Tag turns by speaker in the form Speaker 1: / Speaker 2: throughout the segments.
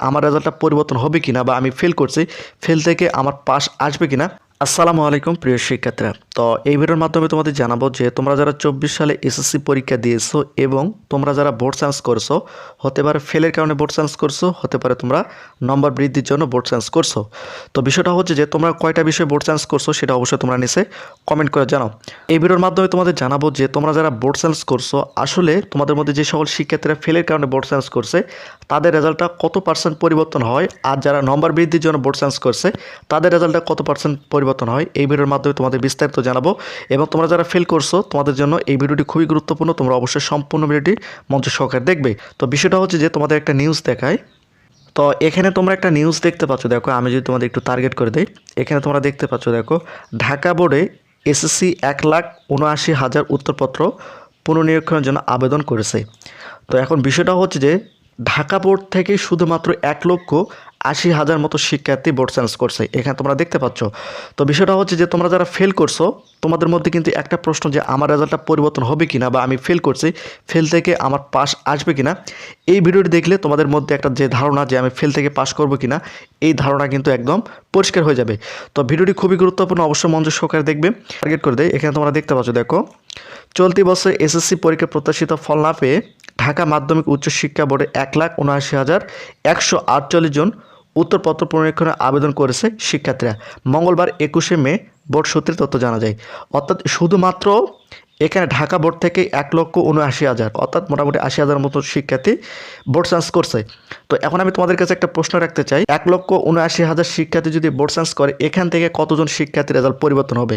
Speaker 1: আমার রেজাল্টটা পরিবর্তন হবে কিনা বা আমি ফেল করছি ফেল থেকে আমার পাস আসবে কিনা আসসালামু আলাইকুম, প্রিয় শিক্ষার্থীরা। তো এই ভিডিওর মাধ্যমে তোমাদের জানাব যে তোমরা যারা চব্বিশ সালে এসএসসি পরীক্ষা দিয়েছ এবং তোমরা যারা বোর্ড সায়েন্স করছ, হতে পারে ফেলের কারণে বোর্ড সায়েন্স করছ, হতে পারে তোমরা নম্বর বৃদ্ধির জন্য বোর্ড সায়েন্স করছ। তো বিষয়টা হচ্ছে যে তোমরা কয়টা বিষয়ে বোর্ড সায়েন্স করছ সেটা অবশ্যই তোমরা নিচে কমেন্ট করে জানাও। এই ভিডিওর মাধ্যমে তোমাদের জানাব যে তোমরা যারা বোর্ড সায়েন্স করছ, আসলে তোমাদের মধ্যে যে সকল শিক্ষার্থীরা ফেলের কারণে বোর্ড সায়েন্স করছে, তাদের রেজাল্টটা কত পার্সেন্ট পরিবর্তন হয়? আর যারা নম্বর বৃদ্ধির জন্য বোর্ড সায়েন্স করছে, তাদের রেজাল্টটা কত পার্সেন্ট পরিবর্তন হয়। এই ভিডিওর মাধ্যমে তোমাদের বিস্তারিত জানাব এবং তোমরা যারা ফেল করছ, তোমাদের জন্য এই ভিডিওটি খুবই গুরুত্বপূর্ণ। তোমরা অবশ্যই সম্পূর্ণ ভিডিওটি মঞ্চ সহকারে দেখবে। তো বিষয়টা হচ্ছে যে, তোমাদের একটা নিউজ দেখায়। তো এখানে তোমরা একটা নিউজ দেখতে পাচ্ছ। দেখো, আমি যদি তোমাদের একটু টার্গেট করে দিই। এখানে তোমরা দেখতে পাচ্ছ, দেখো, ঢাকা বোর্ডে এসএসসি এক লাখ উনআশি হাজার উত্তরপত্র পুনর্নিরীক্ষণের জন্য আবেদন করেছে। তো এখন বিষয়টা হচ্ছে যে, ঢাকা বোর্ড থেকে শুধুমাত্র এক লক্ষ আশি হাজার মতো শিক্ষার্থী বোর্ড সায়েন্স করছে। এখানে তোমরা দেখতে পাচ্ছ। তো বিষয়টা হচ্ছে যে, তোমরা যারা ফেল করছ, তোমাদের মধ্যে কিন্তু একটা প্রশ্ন যে, আমার রেজাল্টটা পরিবর্তন হবে কিনা বা আমি ফেল করছি ফেল থেকে আমার পাস আসবে কিনা, এই ভিডিওটি দেখলে তোমাদের মধ্যে একটা যে ধারণা যে, আমি ফেল থেকে পাস করব কিনা, এই ধারণা কিন্তু একদম পরিষ্কার হয়ে যাবে। তো ভিডিওটি খুবই গুরুত্বপূর্ণ, অবশ্যই মঞ্চ সহকারে দেখবে। টার্গেট করে দেয় এখানে তোমরা দেখতে পাচ্ছ, দেখো, চলতি বছর এসএসসি পরীক্ষার প্রত্যাশিত ফল না পেয়ে ঢাকা মাধ্যমিক উচ্চশিক্ষা বোর্ডে এক লাখ উনআশি হাজার একশো আটচল্লিশ জন উত্তরপত্র পুনরীক্ষণে আবেদন করেছে শিক্ষার্থীরা। মঙ্গলবার একুশে মে, বোর্ড সূত্রে তথ্য জানা যায়। অর্থাৎ শুধুমাত্র এখানে ঢাকা বোর্ড থেকে এক লক্ষ উনআশি হাজার, অর্থাৎ মোটামুটি আশি হাজার মতো শিক্ষার্থী বোর্ড চান্স করছে। তো এখন আমি তোমাদের কাছে একটা প্রশ্ন রাখতে চাই, এক লক্ষ উনআশি হাজার শিক্ষার্থী যদি বোর্ড চান্স করে, এখান থেকে কতজন শিক্ষার্থী রেজাল্ট পরিবর্তন হবে?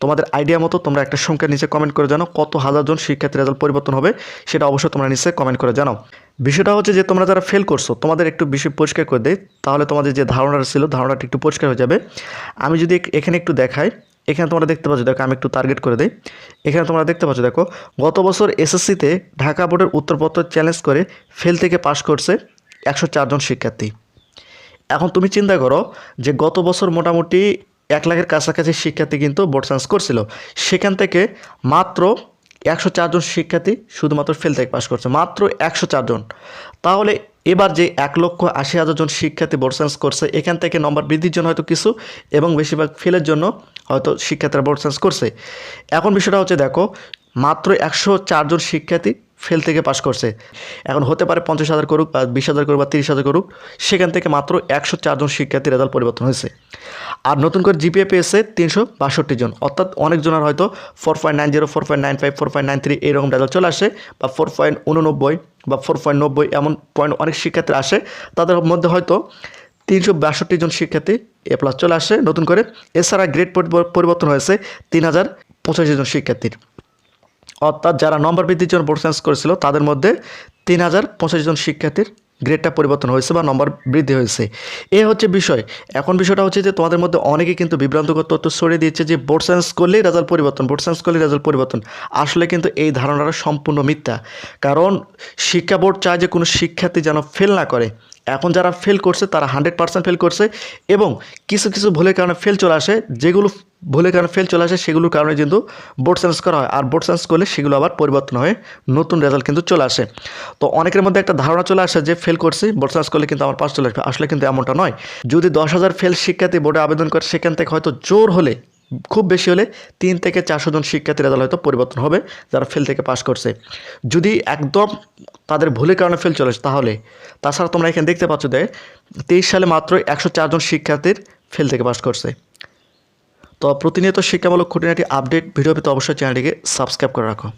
Speaker 1: তোমাদের আইডিয়া মতো তোমরা একটা সংখ্যার নিচে কমেন্ট করে জানো কত হাজার জন শিক্ষার্থী রেজাল্ট পরিবর্তন হবে, সেটা অবশ্যই তোমরা নিচে কমেন্ট করে জানাও। বিষয়টা হচ্ছে যে তোমরা যারা ফেল করছ, তোমাদের একটু বিষয় পরিষ্কার করে দেয় তাহলে তোমাদের যে ধারণাটা ছিল, ধারণাটা একটু পরিষ্কার হয়ে যাবে। আমি যদি এখানে একটু দেখাই, এখানে তোমরা দেখতে পাচ্ছ, দেখো আমি একটু টার্গেট করে দিই। এখানে তোমরা দেখতে পাচ্ছ, দেখো, গত বছর এসএসসিতে ঢাকা বোর্ডের উত্তরপত্র চ্যালেঞ্জ করে ফেল থেকে পাশ করছে একশো চারজন শিক্ষার্থী। এখন তুমি চিন্তা করো যে গত বছর মোটামুটি এক লাখের কাছাকাছি শিক্ষার্থী কিন্তু বোর্ড সায়েন্স করছিল। সেখান থেকে মাত্র একশো চারজন শিক্ষার্থী শুধুমাত্র ফেল থেকে পাশ করছে, মাত্র একশো চারজন তাহলে এবার যে এক লক্ষ আশি হাজার জন শিক্ষার্থী বোর্ড সায়েন্স করছে, এখান থেকে নম্বর বৃদ্ধির জন্য হয়তো কিছু এবং বেশিরভাগ ফেলের জন্য হয়তো শিক্ষার্থীরা বোর্ড সায়েন্স করছে। এখন বিষয়টা হচ্ছে, দেখো মাত্র একশো চারজন শিক্ষার্থী ফেল থেকে পাশ করছে। এখন হতে পারে পঞ্চাশ হাজার করুক বা বিশ হাজার করুক বা তিরিশ হাজার করুক, সেখান থেকে মাত্র একশো চারজন শিক্ষার্থী রেজাল্ট পরিবর্তন হয়েছে। আর নতুন করে জিপিএ পেয়েছে তিনশো বাষট্টি জন। অর্থাৎ অনেকজনের হয়তো four point nine zero, four point nine five, four point nine three এরকম রেজাল্ট চলে আসে বা ফোর পয়েন্ট উননব্বই বা ফোর পয়েন্ট নব্বই এমন পয়েন্ট অনেক শিক্ষার্থী আসে, তাদের মধ্যে হয়তো তিনশো বাষট্টি জন শিক্ষার্থী এ প্লাস চলে আসে। নতুন করে এছাড়া গ্রেড পরিবর্তন হয়েছে তিন হাজার পঁচাশি জন শিক্ষার্থীর। অর্থাৎ যারা নম্বর বৃদ্ধির জন্য বোর্ড সায়েন্স করেছিল, তাদের মধ্যে তিন হাজার পঁচাশি জন শিক্ষার্থীর গ্রেডটা পরিবর্তন হয়েছে বা নম্বর বৃদ্ধি হয়েছে। এ হচ্ছে বিষয়। এখন বিষয়টা হচ্ছে যে তোমাদের মধ্যে অনেকে কিন্তু বিভ্রান্তকর তথ্য ছড়িয়ে দিচ্ছে যে বোর্ড সায়েন্স করলেই রেজাল্ট পরিবর্তন বোর্ড সায়েন্স করলেই রেজাল্ট পরিবর্তন। আসলে কিন্তু এই ধারণাটা সম্পূর্ণ মিথ্যা। কারণ শিক্ষা বোর্ড চায় যে কোনো শিক্ষার্থী যেন ফেল না করে। এখন যারা ফেল করছে, তারা হান্ড্রেড পার্সেন্ট ফেল করছে এবং কিছু কিছু ভুলের কারণে ফেল চলে আসে, যেগুলো ভুলের কারণে ফেল চলে আসে, সেগুলোর কারণে কিন্তু বোর্ড সায়েন্স করা হয়। আর বোর্ড সায়েন্স করলে সেগুলো আবার পরিবর্তন হয়ে নতুন রেজাল্ট কিন্তু চলে আসে। তো অনেকের মধ্যে একটা ধারণা চলে আসে যে ফেল করছি বোর্ড সায়েন্স করলে কিন্তু আমার পাস চলে আসবে। আসলে কিন্তু এমনটা নয়। যদি দশ হাজার ফেল শিক্ষার্থী বোর্ডে আবেদন করে, সেখান থেকে হয়তো জোর হলে খুব বেশি হলে তিন থেকে চারশো জন শিক্ষার্থী রেজাল্ট হয়তো পরিবর্তন হবে, যারা ফেল থেকে পাশ করছে। যদি একদম তাদের ভুলের কারণে ফেল চলে তাহলে তাছাড়া তোমরা এখানে দেখতে পাচ্ছ যে তেইশ সালে মাত্র একশো চারজন শিক্ষার্থীর ফেল থেকে পাশ করছে। তো প্রতিনিয়ত শিক্ষামূলক খুঁটিনাটি আপডেট ভিডিও পেতে অবশ্যই চ্যানেলটিকে সাবস্ক্রাইব করে রাখো।